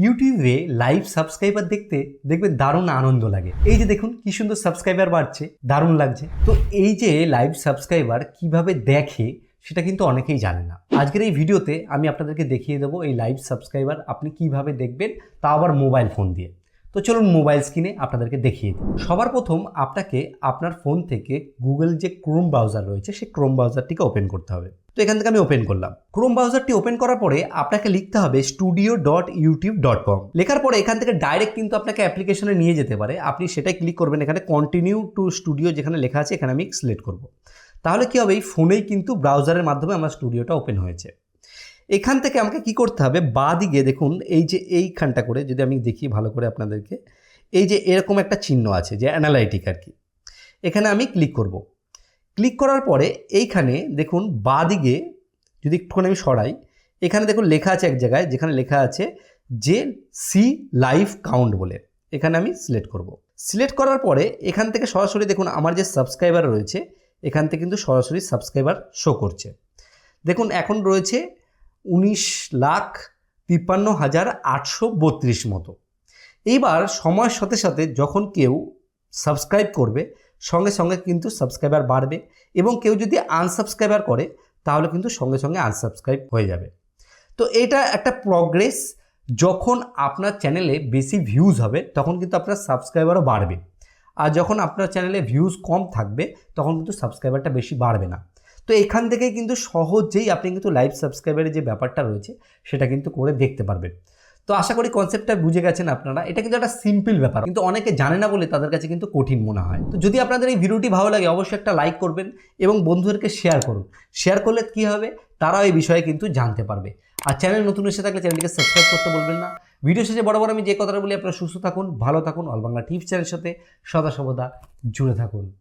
ইউটিউবে live subscriber দেখতে দেখবে দারুণ আনন্দ লাগে। এই যে দেখুন, কি সুন্দর সাবস্ক্রাইবার বাড়ছে, দারুণ লাগছে। তো এই যে লাইভ সাবস্ক্রাইবার কীভাবে দেখে, সেটা কিন্তু অনেকেই জানে না। আজকের এই ভিডিওতে আমি আপনাদেরকে দেখিয়ে দেবো এই লাইভ সাবস্ক্রাইবার আপনি কীভাবে দেখবেন, তা আবার মোবাইল ফোন দিয়ে। তো চলুন মোবাইল স্ক্রিনে আপনাদেরকে দেখিয়ে দিই। সবার প্রথম আপনাকে আপনার ফোন থেকে গুগল যে ক্রোম ব্রাউজার রয়েছে, সেই ক্রোম ব্রাউজারটিকে ওপেন করতে হবে। তো এখান থেকে আমি ওপেন করলাম। ক্রোম ব্রাউজারটি ওপেন করার পরে আপনাকে লিখতে হবে studio dot YouTube dot com লেখার পরে এখান থেকে ডাইরেক্ট কিন্তু আপনাকে অ্যাপ্লিকেশনে নিয়ে যেতে পারে। আপনি সেটাই ক্লিক করবেন এখানে কন্টিনিউ টু স্টুডিও যেখানে লেখা আছে, এখানে আমি সিলেক্ট করব। তাহলে কি হবে? এই ফোনেই কিন্তু ব্রাউজারের মাধ্যমে আমার স্টুডিওটা ওপেন হয়েছে। এখান থেকে আমাকে কি করতে হবে? বা দিকে দেখুন, এই যে এইখানটা করে যদি আমি দেখি ভালো করে আপনাদেরকে, এই যে এরকম একটা চিহ্ন আছে যে অ্যানালাইটিক আর কি। এখানে আমি ক্লিক করব। ক্লিক করার পরে এইখানে দেখুন, বা দিকে যদি একটুখানি আমি সরাই, এখানে দেখুন লেখা আছে এক জায়গায়, যেখানে লেখা আছে যে সি লাইফ কাউন্ট বলে। এখানে আমি সিলেক্ট করব। সিলেক্ট করার পরে এখান থেকে সরাসরি দেখুন, আমার যে সাবস্ক্রাইবার রয়েছে, এখান থেকে কিন্তু সরাসরি সাবস্ক্রাইবার শো করছে। দেখুন, এখন রয়েছে উনিশ লাখ তিপ্পান্ন হাজার আটশো বত্রিশ মতো। এইবার সময়ের সাথে সাথে যখন কেউ সাবস্ক্রাইব করবে, সঙ্গে সঙ্গে কিন্তু সাবস্ক্রাইবার বাড়বে এবং কেউ যদি আনসাবস্ক্রাইবার করে, তাহলে কিন্তু সঙ্গে সঙ্গে আনসাবস্ক্রাইব হয়ে যাবে। তো এটা একটা প্রগ্রেস যখন আপনার চ্যানেলে বেশি ভিউজ হবে, তখন কিন্তু আপনার সাবস্ক্রাইবারও বাড়বে। আর যখন আপনার চ্যানেলে ভিউজ কম থাকবে, তখন কিন্তু সাবস্ক্রাইবারটা বেশি বাড়বে না। তো এখান থেকে কিন্তু সহজেই আপনি কিন্তু লাইভ সাবস্ক্রাইবারের যে ব্যাপারটা রয়েছে, সেটা কিন্তু করে দেখতে পারবেন। তো আশা করি কনসেপ্টটা বুঝে গেছেন আপনারা। এটা কিন্তু একটা সিম্পল ব্যাপার। কিন্তু অনেকে জানে না বলে তাদের কাছে কিন্তু কঠিন মনে হয়। তো যদি আপনাদের এই ভিডিওটি ভালো লাগে, অবশ্যই একটা লাইক করবেন এবং বন্ধুদেরকে শেয়ার করুন। শেয়ার করলে কী হবে? তারাও এই বিষয়ে কিন্তু জানতে পারবে। আর চ্যানেল নতুন এসে থাকলে চ্যানেলটিকে সাবস্ক্রাইব করতে বলবেন না। ভিডিও শেষে বড় বড় আমি যে কথাটা বলি, আপনারা সুস্থ থাকুন, ভালো থাকুন। অল বাংলা টিভি চ্যানেলের সাথে সদা সর্বদা জুড়ে থাকুন।